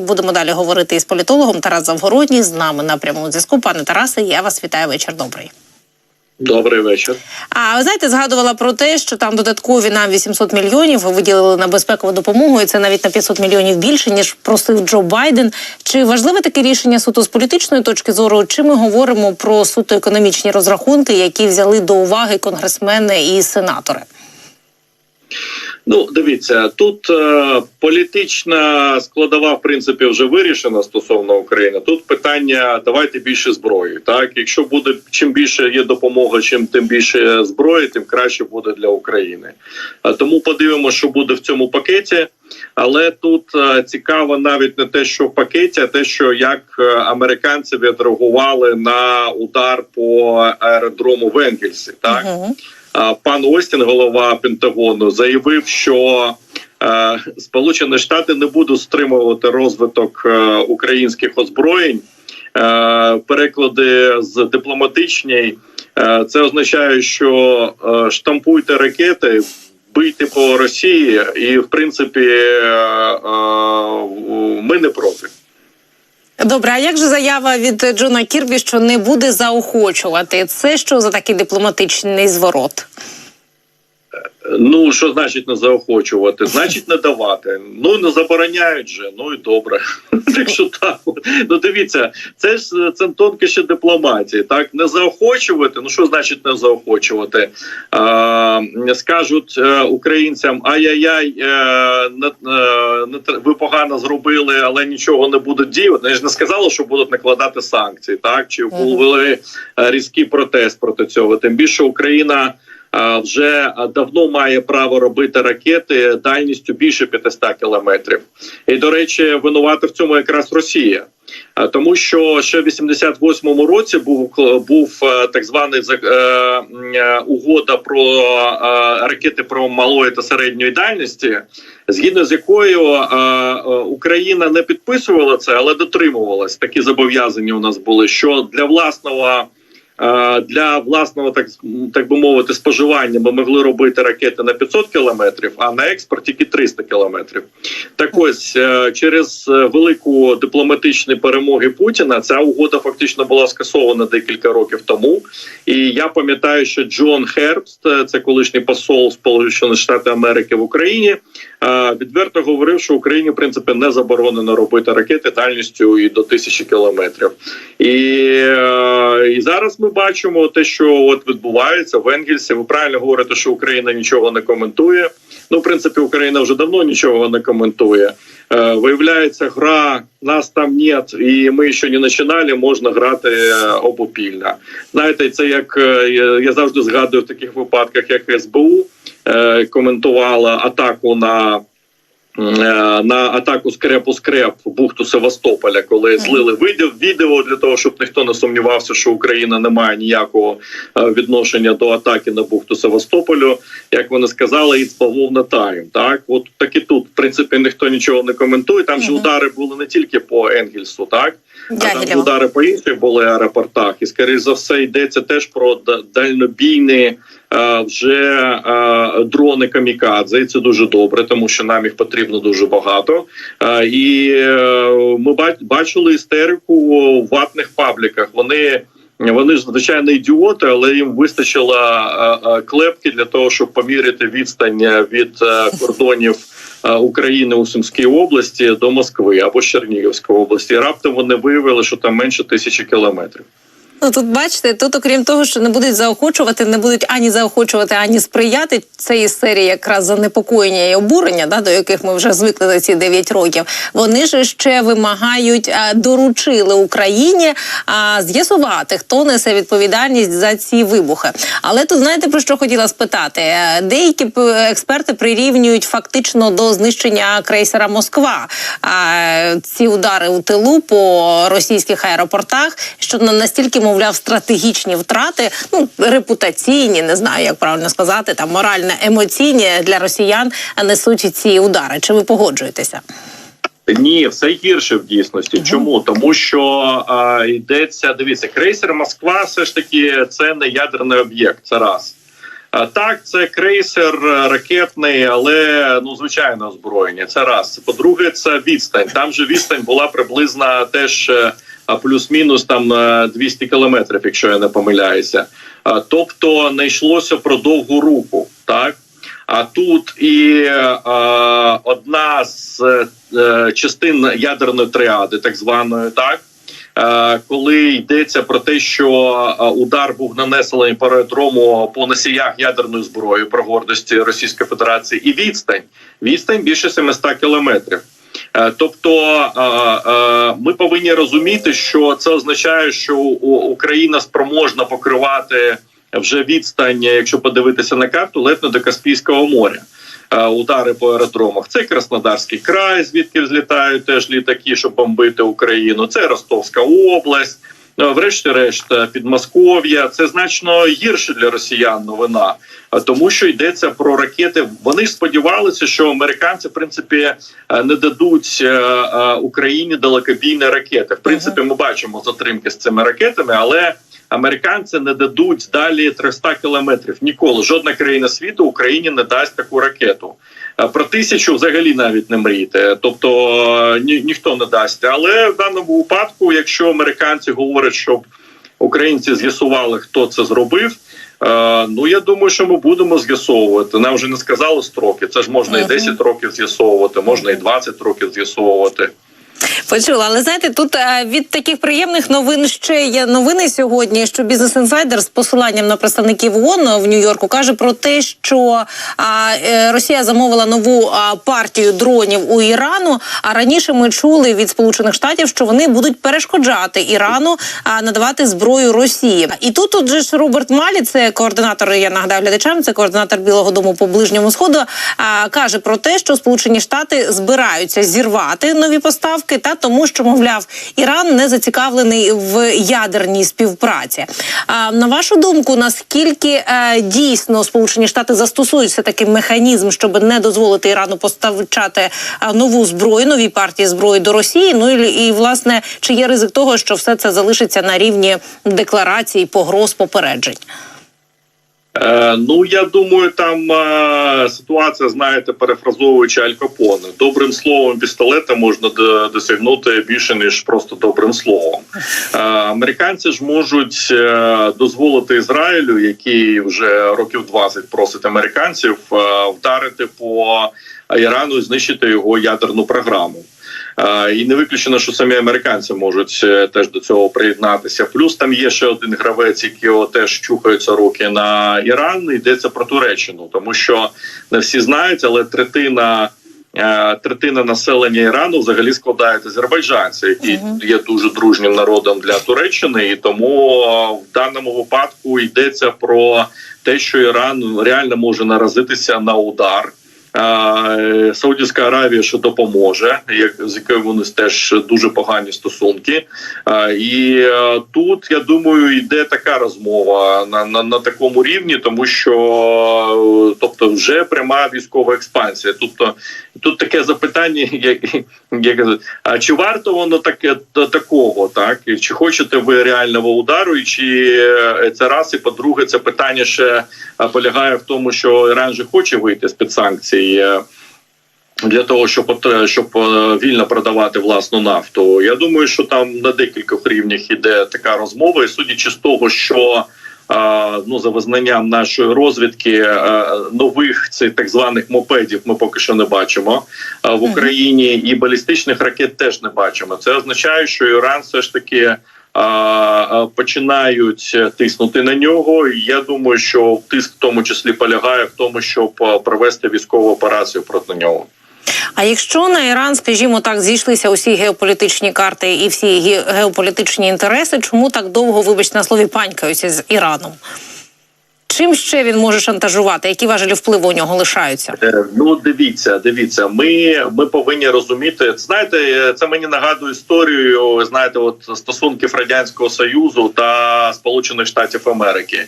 Будемо далі говорити із політологом Тарас Завгородній. З нами на прямому зв'язку. Пане Тарасе, я вас вітаю. Вечір добрий. Добрий вечір. А ви знаєте, згадувала про те, що там додаткові нам 800 мільйонів виділили на безпекову допомогу, і це навіть на 500 мільйонів більше ніж просив Джо Байден. Чи важливе таке рішення суто з політичної точки зору? Чи ми говоримо про суто економічні розрахунки, які взяли до уваги конгресмени і сенатори? Ну, дивіться, тут е, політична складова в принципі вже вирішена стосовно України. Тут питання давайте більше зброї. Так, якщо буде чим більше є допомога, чим тим більше зброї, тим краще буде для України. А тому подивимося, що буде в цьому пакеті. Але тут е, цікаво навіть не те, що в пакеті, а те, що як е, американці відреагували на удар по аеродрому в Енгельсі, так. Угу. А, Пан Остін, голова Пентагону, заявив, що е, Сполучені Штати не будуть стримувати розвиток е, українських озброєнь. Е, переклади з дипломатичній е, це означає, що штампуйте ракети, бийте по Росії, і в принципі ми не проти. Добре, а як же заява від Джона Кірбі, що не буде заохочувати? Це що за такий дипломатичний зворот? Ну що значить не заохочувати? Значить, не давати. Ну не забороняють же. Ну і добре. Так що так. Ну дивіться, це ж це тонкіше дипломатії. Так не заохочувати. Ну що значить не заохочувати? А, скажуть е, українцям: ай-яй-яй, е, не, е, ви погано зробили, але нічого не будуть діяти. Вони ж не сказали, що будуть накладати санкції, так чи е, різкий протест проти цього. Тим більше Україна вже давно має право робити ракети дальністю більше 500 кілометрів. І до речі, винувати в цьому якраз Росія. Тому що ще в 88-му році був був е, так званий е, е, угода про ракети про малої та середньої дальності, згідно з якою Україна не підписувала це, але дотримувалась. Такі зобов'язання у нас були, що для власного. Е, Для власного так так би мовити споживання ми могли робити ракети на 500 кілометрів, а на експорт тільки 300 кілометрів. Так ось е, через е, велику дипломатичні перемоги Путіна ця угода фактично була скасована декілька років тому. І я пам'ятаю, що Джон Хербст, це колишній посол Сполучених Штатів Америки в Україні, відверто говорив, що Україні в принципі не заборонено робити ракети дальністю і до тисячі кілометрів. І, е, і зараз ми бачимо те, що от відбувається в Енгельсі. Ви правильно говорите, що Україна нічого не коментує. Ну, в принципі, Україна вже давно нічого не коментує. Е, виявляється, гра нас там нет, і ми ще не починали, можна грати е, обопільно. Знаєте, це як е, я завжди згадую в таких випадках, як СБУ е, коментувала атаку на. Е, На атаку скрепу скреп в бухту Севастополя, коли злили відео, відео для того, щоб ніхто не сумнівався, що Україна не має ніякого е, відношення до атаки на бухту Севастополю. Як вони сказали, і бавовна таєм. Так, от так і тут, в принципі, ніхто нічого не коментує. Там же удари були не тільки по Енгельсу, так а там удари по інших були аеропортах, і скоріш за все йдеться теж про дальнобійні е, вже е, дрони камікадзе. І це дуже добре, тому що нам їх потрібно дуже багато. Е, і ми бачили істерику в ватних пабліках. Вони. Вони ж звичайно ідіоти, але їм вистачило клепки для того, щоб поміряти відстань від кордонів України у Сумській області до Москви або з Чернігівської області. І раптом вони виявили, що там менше тисячі кілометрів. Ну тут бачите, тут, окрім того, що не будуть заохочувати, не будуть ані заохочувати, ані сприяти. Із серії якраз занепокоєння і обурення, да, до яких ми вже звикли за ці 9 років. Вони ж ще вимагають, а, доручили Україні а, з'ясувати, хто несе відповідальність за ці вибухи. Але тут знаєте про що хотіла спитати? Е, Деякі експерти прирівнюють фактично до знищення крейсера Москва. А, ці удари у тилу по російських аеропортах, що на настільки, мовляв, стратегічні втрати, ну репутаційні, не знаю, як правильно сказати, там морально-емоційні для росіян несуть ці удари. Чи ви погоджуєтеся? Ні, все гірше в дійсності. Чому? Тому що а, йдеться, дивіться, крейсер Москва все ж таки це не ядерний об'єкт. Це раз. А, Так, це крейсер е, ракетний, але ну звичайно озброєння. Це раз. По-друге, це відстань. Там же відстань була приблизно теж е, плюс-мінус там е, 200 кілометрів, якщо я не помиляюся. Тобто не йшлося про довгу руку, так. А тут і е, одна з е, частин ядерної тріади, так званої, так е, коли йдеться про те, що удар був нанесений по аеродрому по носіях ядерної зброї про гордості Російської Федерації, і відстань відстань більше 700 кілометрів. Е, Тобто е, е, ми повинні розуміти, що це означає, що Україна спроможна покривати вже відстань, якщо подивитися на карту, ледь не до Каспійського моря. Удари по аеродромах. Це Краснодарський край, звідки взлітають теж літаки, щоб бомбити Україну. Це Ростовська область. Е, Врешті-решт, е, Підмосков'я. Це значно гірше для росіян новина, е, тому що йдеться про ракети. Вони ж сподівалися, що американці, в принципі, не дадуть Україні далекобійні ракети. В принципі, ми бачимо затримки з цими ракетами, але американці не дадуть далі 300 кілометрів. Ніколи жодна країна світу Україні не дасть таку ракету. Е, Про тисячу взагалі навіть не мрійте. Тобто е, ні, ніхто не дасть. Але в даному випадку, якщо американці говорять, щоб українці з'ясували, хто це зробив. е, Ну я думаю, що ми будемо з'ясовувати. Нам вже не сказали строки. Це ж можна і Мгм. 10 років з'ясовувати, можна і 20 років з'ясовувати. Почула, але знаєте, тут е, від таких приємних новин ще є новини сьогодні. Що бізнес інсайдер з посиланням на представників ООН в Нью-Йорку каже про те, що е, Росія замовила нову партію дронів у Ірану. А раніше ми чули від Сполучених Штатів, що вони будуть перешкоджати Ірану надавати зброю Росії. І тут тут же ж Роберт Малі, це координатор. Я нагадаю глядачам, це координатор Білого Дому по ближньому сходу. Каже про те, що Сполучені Штати збираються зірвати нові поставки, та тому, що мовляв, Іран не зацікавлений в ядерній співпраці. А на вашу думку, наскільки е, дійсно Сполучені Штати застосують все таки механізм, щоб не дозволити Ірану поставчати е, нову зброю, нові партії зброї до Росії? Ну і, і власне, чи є ризик того, що все це залишиться на рівні декларацій, погроз, попереджень? Е, ну я думаю, там е, ситуація, знаєте, перефразовуючи Аль Капоне. Добрим словом пістолета можна досягнути більше ніж просто добрим словом. Е, американці ж можуть е, дозволити Ізраїлю, який вже років 20 просить американців, е, вдарити по Ірану і знищити його ядерну програму. І не виключено, що самі американці можуть е, теж до цього приєднатися. Плюс там є ще один гравець, який теж чухаються руки на Іран. Йдеться про Туреччину, тому що не всі знають, але третина. е, Третина населення Ірану взагалі складають азербайджанці, які є дуже дружнім народом для Туреччини, і тому е, в даному випадку йдеться про те, що Іран реально може наразитися на удар. Саудівська Аравія що допоможе, як з якою вони теж дуже погані стосунки. І е, тут я думаю, йде така розмова на, на, на такому рівні, тому що тобто вже пряма військова експансія. Тобто тут таке запитання, як, як а чи варто воно таке такого, так чи хочете ви реального удару, і чи е, це раз, і по-друге, це питання ще полягає в тому, що Іран же хоче вийти з під санкцій. Е, Для того щоб от- щоб е, вільно продавати власну нафту, я думаю, що там на декількох рівнях іде така розмова, і судячи з того, що е, ну за визнанням нашої розвідки е, нових цих так званих мопедів ми поки що не бачимо е, в Україні, і балістичних ракет теж не бачимо. Це означає, що Іран все ж таки. Починають тиснути на нього. І я думаю, що тиск в тому числі полягає в тому, щоб провести військову операцію проти нього. А якщо на Іран, скажімо так, зійшлися усі геополітичні карти і всі ге- геополітичні інтереси, чому так довго, вибачте на слові, панькаються з Іраном? Чим ще він може шантажувати? Які важелі впливу у нього лишаються? Е, Ну, дивіться, дивіться. Ми, ми повинні розуміти. Знаєте, е, це мені нагадує історію. Знаєте, от стосунків радянського союзу та Сполучених Штатів Америки.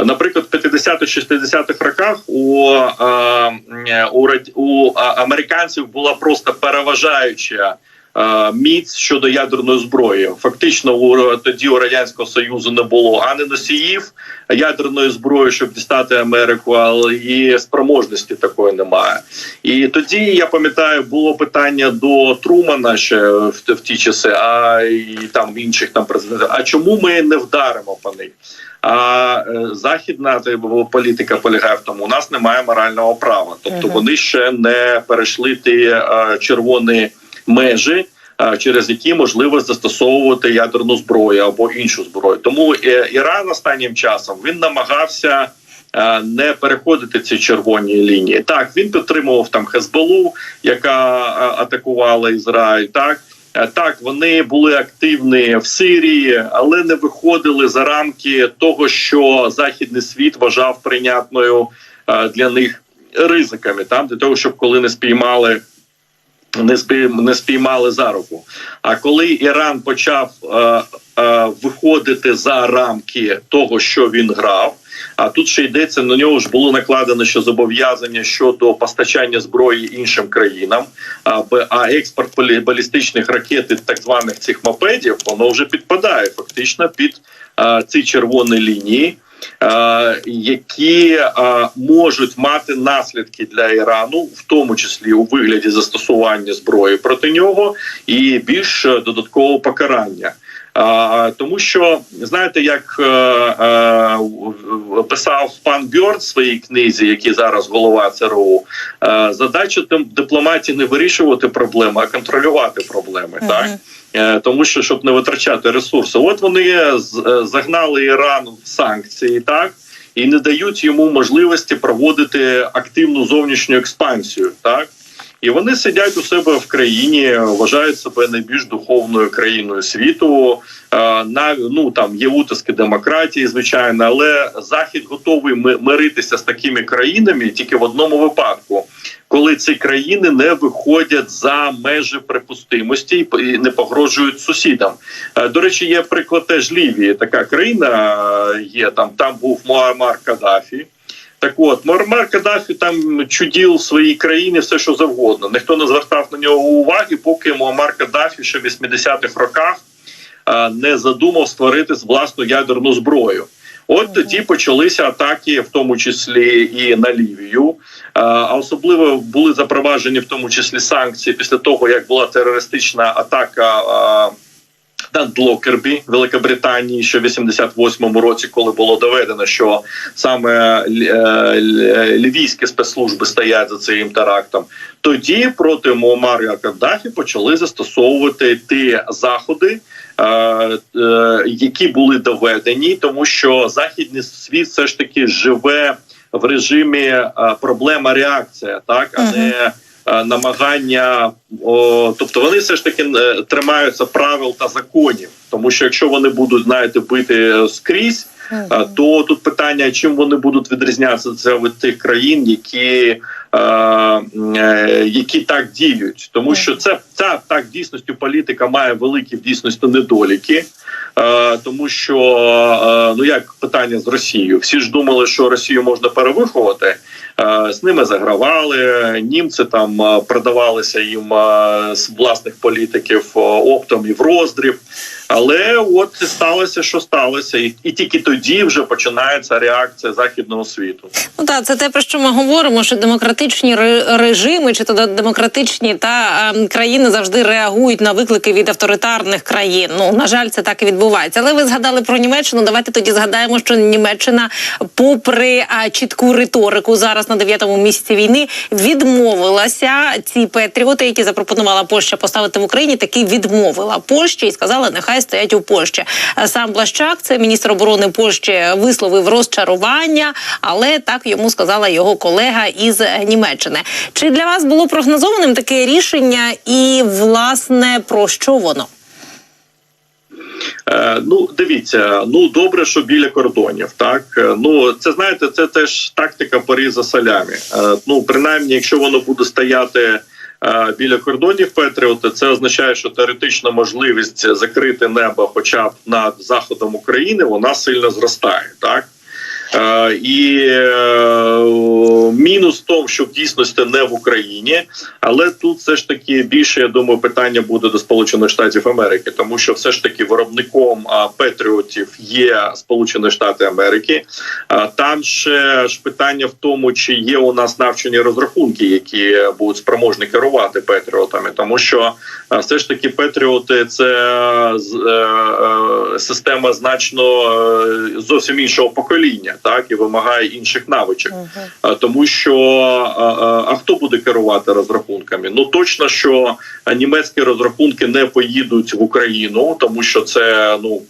Е, Наприклад, в 50-60-х роках у, е, у, у американців була просто переважаюча. Е, міць щодо ядерної зброї. Фактично, у тоді у радянського союзу не було ані носіїв ядерної зброї, щоб дістати Америку, але і спроможності такої немає. І тоді я пам'ятаю, було питання до Трумана ще в, в ті часи, а і там інших там президентів. А чому ми не вдаримо по них? А е, західна політика полягає в тому, у нас немає морального права, тобто вони ще не перейшли ті е, червоні межі. е, Через які можливо застосовувати ядерну зброю або іншу зброю, тому е, Іран останнім часом він намагався е, не переходити ці червоні лінії. Так він підтримував там Хезболу, яка атакувала Ізраїль. Так так вони були активні в Сирії, але не виходили за рамки того, що західний світ вважав прийнятною для них ризиками, там для того, щоб коли не спіймали. Не не спіймали за руку. А коли Іран почав е, е, виходити за рамки того, що він грав, а тут ще йдеться на нього ж було накладено що зобов'язання щодо постачання зброї іншим країнам. А, а експорт балі- балістичних ракет і так званих цих мопедів воно вже підпадає фактично під а, ці червоні лінії. Е, Які е, можуть мати наслідки для Ірану, в тому числі у вигляді застосування зброї проти нього, і більш е, додаткового покарання. Тому що знаєте, як е, е, писав пан Бьорн в своїй книзі, який зараз голова ЦРУ, е, задача тим дипломатії не вирішувати проблеми, а контролювати проблеми, так? Тому що щоб не витрачати ресурси, от вони загнали Іран в санкції, так? І не дають йому можливості проводити активну зовнішню експансію, так. І вони сидять у себе в країні, вважають себе найбільш духовною країною світу. Е, На ну там є утиски демократії, звичайно, але захід готовий ми- миритися з такими країнами тільки в одному випадку, коли ці країни не виходять за межі припустимості і не погрожують сусідам. Е, До речі, є приклад теж Лівії. Така країна е, є там. Там був Муаммар Каддафі. Так от, Муаммар Каддафі там чудів в своїй країні все, що завгодно. Ніхто не звертав на нього уваги, поки Муаммар Каддафі ще в 80-х роках не задумав створити власну ядерну зброю. От тоді почалися атаки, в тому числі і на Лівію. А особливо були запроваджені в тому числі санкції після того, як була терористична атака. Над Локербі Великобританії, що в 88-му році, коли було доведено, що саме е, лівійські спецслужби стоять за цим терактом, тоді проти Муаммара Каддафі почали застосовувати ті заходи, е, е, які були доведені, тому що західний світ все ж таки живе в режимі проблема реакція, так? А не намагання, о, тобто вони все ж таки е, тримаються правил та законів, тому що якщо вони будуть знаєте бити скрізь. То тут питання, чим вони будуть відрізнятися від тих країн, які, е, які так діють, тому що це ця так в дійсності політика має великі в дійсності недоліки. Е, тому що е, ну як питання з Росією, всі ж думали, що Росію можна перевиховати. Е, з ними загравали німці там продавалися їм з власних політиків оптом і в роздріб. Але от сталося, що сталося, і, і тільки тоді вже починається реакція західного світу. Ну так, це те про що ми говоримо, що демократичні ре- режими чи то демократичні та ем, країни завжди реагують на виклики від авторитарних країн. Ну на жаль, це так і відбувається. Але ви згадали про Німеччину. Давайте тоді згадаємо, що Німеччина, попри а, чітку риторику, зараз на дев'ятому місяці війни відмовилася ці патріоти, які запропонувала Польща поставити в Україні, таки відмовила Польщі і сказала, нехай стоять у Польщі. Сам Блащак, це міністр оборони Польщі, висловив розчарування, але так йому сказала його колега із Німеччини. Чи для вас було прогнозованим таке рішення, і власне про що воно? Е, ну, дивіться, ну добре, що біля кордонів. Так Е, ну це знаєте, це теж тактика пари за салями. Е, ну, принаймні, якщо воно буде стояти. Е, Біля кордонів Петріоти. Це означає, що теоретична можливість закрити небо, хоча б над заходом України, вона сильно зростає, так і е, мінус в тому, що в дійсності не в Україні, але тут все ж таки більше я думаю, питання буде до Сполучених Штатів Америки, тому що все ж таки виробником а, патріотів є Сполучені Штати Америки. Там ще ж питання в тому, чи є у нас навчені розрахунки, які будуть спроможні керувати патріотами, тому що все ж таки патріоти це е, е, система значно е, зовсім іншого покоління, так і вимагає інших навичок. А, тому що а, а, а хто буде керувати розрахунками? Ну точно, що німецькі розрахунки не поїдуть в Україну, тому що це ну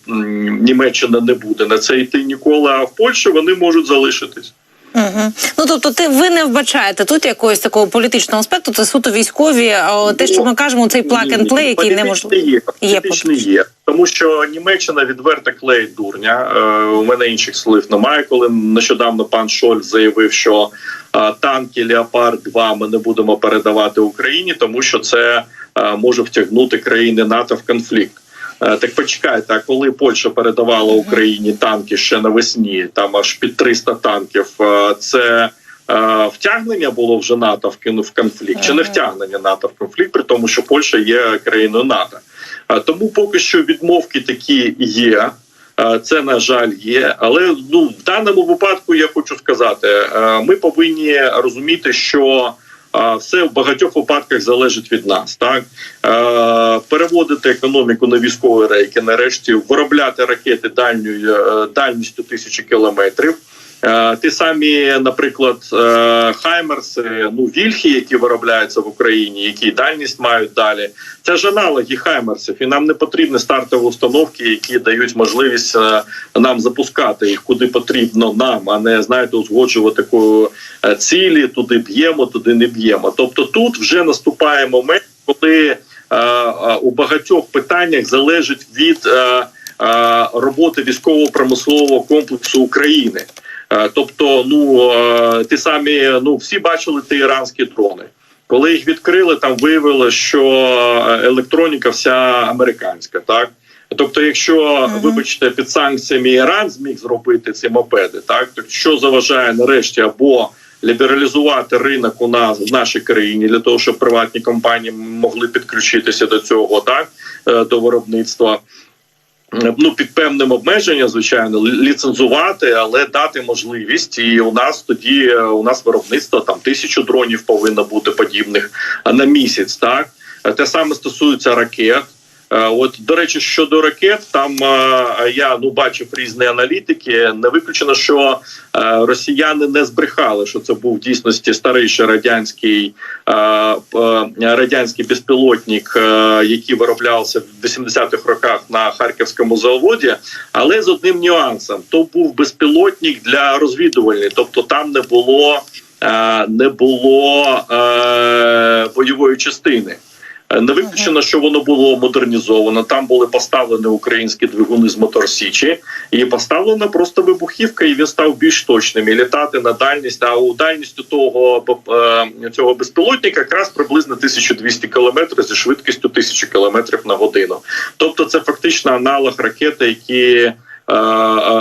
Німеччина не буде на це йти ніколи. А в Польщі вони можуть залишитись. Угу. Ну тобто, ти ви не вбачаєте тут якогось такого політичного аспекту, це суто військові. А те, що ми кажемо, цей плак and play, який не може Політичний є, Є політичний є. Тому що Німеччина відверто клеїть дурня. Е, у мене інших слів немає. Коли нещодавно пан Шольц заявив, що е, танки Леопард 2 ми не будемо передавати Україні, тому що це е, може втягнути країни НАТО в конфлікт. Е, Так почекайте, а коли Польща передавала Україні танки ще навесні, там аж під 300 танків, е, це е, втягнення було вже НАТО в в конфлікт, чи не втягнення НАТО в конфлікт, при тому, що Польща є країною НАТО. Тому поки що відмовки такі є. Це на жаль є, але ну в даному випадку я хочу сказати: ми повинні розуміти, що все в багатьох випадках залежить від нас. Так Е, переводити економіку на військові рейки, нарешті виробляти ракети дальньою е, дальністю тисячі кілометрів. Е, Ті самі, наприклад, е, Хаймерси, ну вільхи, які виробляються в Україні, які дальність мають далі. Це ж аналоги Хаймерсів, і нам не потрібні стартові установки, які дають можливість е, нам запускати їх куди потрібно нам, а не знаєте, узгоджувати цілі, туди б'ємо, туди не б'ємо. Тобто тут вже наступає момент, коли у багатьох питаннях залежить від роботи військово-промислового комплексу України. Е, Тобто, ну е, ті самі, ну всі бачили ті іранські дрони. Коли їх відкрили, там виявилося, що е, електроніка вся американська, так. Тобто, якщо Мгм. вибачте під санкціями Іран зміг зробити ці мопеди, так то що заважає нарешті або лібералізувати ринок у нас в нашій країні для того, щоб приватні компанії могли підключитися до цього, так до виробництва. Е, Ну, під певним обмеженням, звичайно, ліцензувати, але дати можливість. І у нас тоді е, у нас виробництво там тисячу дронів повинно бути подібних на місяць. Так Е, те саме стосується ракет. Е, От до речі, щодо ракет, там е, я ну бачив різні аналітики. Не виключено, що е, росіяни не збрехали, що це був в дійсності старий ще радянський радянський безпілотник, який вироблявся в 80-х роках на харківському заводі, але з одним нюансом: то був безпілотник для розвідувальний, тобто там не було не було бойової частини. Е, Не виключено, що воно було модернізовано. Там були поставлені українські двигуни з моторсічі, і поставлена просто вибухівка, і він став більш точним і літати на дальність. А у дальністю того е, цього безпілотника якраз приблизно 1200 кілометрів зі швидкістю 1000 кілометрів на годину. Тобто, це фактично аналог ракети, які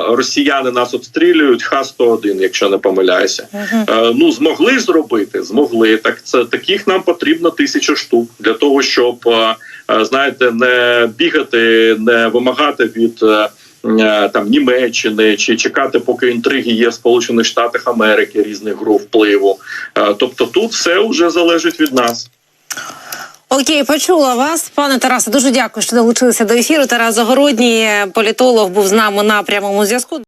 росіяни нас обстрілюють. Х-101, якщо не помиляюся. Е, ну змогли зробити, змогли. Так це таких нам потрібно тисяча штук для того, щоб е, е, знаєте, не бігати, не вимагати від. Там Німеччини чи чекати, поки інтриги є в Сполучених Штатах Америки різних груп впливу. Тобто тут все вже залежить від нас. Окей, почула вас, пане Тарасе. Дуже дякую, що долучилися до ефіру. Тарас Загородній, політолог, був з нами на прямому зв'язку.